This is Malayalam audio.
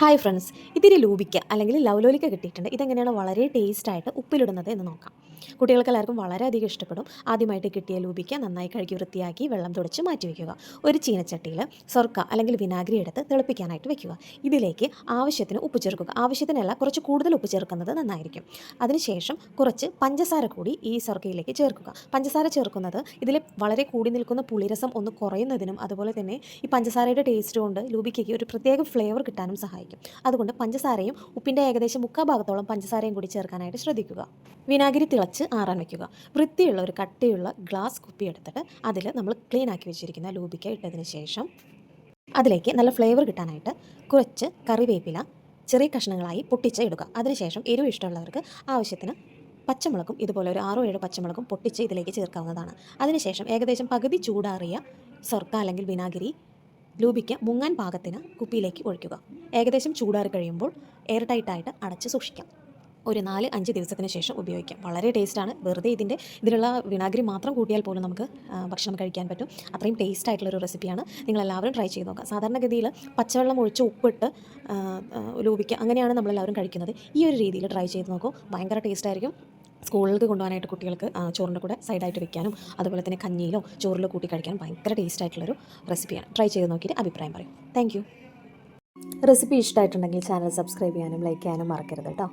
ഹായ് ഫ്രണ്ട്സ് ഇതിരി ലൂബിക്ക അല്ലെങ്കിൽ ലവലോലിക്ക കിട്ടിയിട്ടുണ്ട്. ഇതെങ്ങനെയാണ് വളരെ ടേസ്റ്റായിട്ട് ഉപ്പിലിടുന്നത് എന്ന് നോക്കാം. കുട്ടികൾക്ക് എല്ലാവർക്കും വളരെയധികം ഇഷ്ടപ്പെടും. ആദ്യമായിട്ട് കിട്ടിയ ലൂബിക്ക നന്നായി കഴുകി വൃത്തിയാക്കി വെള്ളം തുടച്ച് മാറ്റി വയ്ക്കുക ഒരു ചീനച്ചട്ടിയിൽ സ്വർക്ക അല്ലെങ്കിൽ വിനാഗിരി എടുത്ത് തിളപ്പിക്കാനായിട്ട് വെക്കുക. ഇതിലേക്ക് ആവശ്യത്തിന് ഉപ്പ് ചേർക്കുക. ആവശ്യത്തിനല്ല കുറച്ച് കൂടുതൽ ഉപ്പ് ചേർക്കുന്നത് നന്നായിരിക്കും. അതിനുശേഷം കുറച്ച് പഞ്ചസാര കൂടി ഈ സ്വർക്കയിലേക്ക് ചേർക്കുക. പഞ്ചസാര ചേർക്കുന്നത് ഇതിൽ വളരെ കൂടി നിൽക്കുന്ന പുളിരസം ഒന്ന് കുറയുന്നതിനും അതുപോലെ തന്നെ ഈ പഞ്ചസാരയുടെ ടേസ്റ്റ് കൊണ്ട് ലൂബിക്കയ്ക്ക് ഒരു പ്രത്യേക ഫ്ലേവർ കിട്ടാനും സഹായിക്കും. അതുകൊണ്ട് പഞ്ചസാരയും ഉപ്പിന്റെ ഏകദേശം മുക്കാൽ ഭാഗത്തോളം പഞ്ചസാരയും കൂടി ചേർക്കാനായിട്ട് ശ്രദ്ധിക്കുക. വിനാഗിരി തിളച്ച് ആറാൻ വയ്ക്കുക വൃത്തിയുള്ള ഒരു കട്ടിയുള്ള ഗ്ലാസ് കുപ്പി എടുത്തിട്ട് അതിൽ നമ്മൾ ക്ലീൻ ആക്കി വെച്ചിരിക്കുന്ന ലൂബിക്ക ഇട്ടതിന് ശേഷം അതിലേക്ക് നല്ല ഫ്ലേവർ കിട്ടാനായിട്ട് കുറച്ച് കറിവേപ്പില ചെറിയ കഷ്ണങ്ങളായി പൊട്ടിച്ച് ഇടുക. അതിനുശേഷം എരിവ് ഇഷ്ടമുള്ളവർക്ക് ആവശ്യത്തിന് പച്ചമുളകും ഇതുപോലെ ഒരു ആറോ ഏഴോ പച്ചമുളകും പൊട്ടിച്ച് ഇതിലേക്ക് ചേർക്കാവുന്നതാണ്. അതിനുശേഷം ഏകദേശം പകുതി ചൂടാറിയ സ്വർക്ക അല്ലെങ്കിൽ വിനാഗിരി ലൂബിക്ക് മുങ്ങാൻ പാകത്തിന് കുപ്പിയിലേക്ക് ഒഴിക്കുക. ഏകദേശം ചൂടാറി കഴിയുമ്പോൾ എയർ ടൈറ്റായിട്ട് അടച്ച് സൂക്ഷിക്കാം. ഒരു നാല് അഞ്ച് ദിവസത്തിന് ശേഷം ഉപയോഗിക്കാം. വളരെ ടേസ്റ്റാണ് വെറുതെ ഇതിന്റെ ഇതിലുള്ള വിനാഗിരി മാത്രം കൂട്ടിയാൽ പോലും നമുക്ക് ഭക്ഷണം കഴിക്കാൻ പറ്റും. അത്രയും ടേസ്റ്റ് ആയിട്ടുള്ളൊരു റെസിപ്പിയാണ് നിങ്ങളെല്ലാവരും ട്രൈ ചെയ്ത് നോക്കുക സാധാരണഗതിയിൽ പച്ചവെള്ളം ഒഴിച്ച് ഉപ്പിട്ട് ലോപിക്കുക അങ്ങനെയാണ് നമ്മളെല്ലാവരും കഴിക്കുന്നത്. ഈ ഒരു രീതിയിൽ ട്രൈ ചെയ്ത് നോക്കൂ. ഭയങ്കര ടേസ്റ്റ് ആയിരിക്കും. സ്കൂളിലേക്ക് കൊണ്ടുപോകാനായിട്ട് കുട്ടികൾക്ക് ചോറിന്റെ കൂടെ സൈഡായിട്ട് വെക്കാനും അതുപോലെ തന്നെ കഞ്ഞിയിലോ ചോറിലോ കൂട്ടി കഴിക്കാനും ഭയങ്കര ടേസ്റ്റ് ആയിട്ടുള്ളൊരു റെസിപ്പിയാണ് ട്രൈ ചെയ്ത് നോക്കിയിട്ട് അഭിപ്രായം പറയും. താങ്ക് റെസിപ്പി ഇഷ്ടമായിട്ടുണ്ടെങ്കിൽ ചാനൽ സബ്സ്ക്രൈബ് ചെയ്യാനും ലൈക്ക് ചെയ്യാനും മറക്കരുത് കേട്ടോ.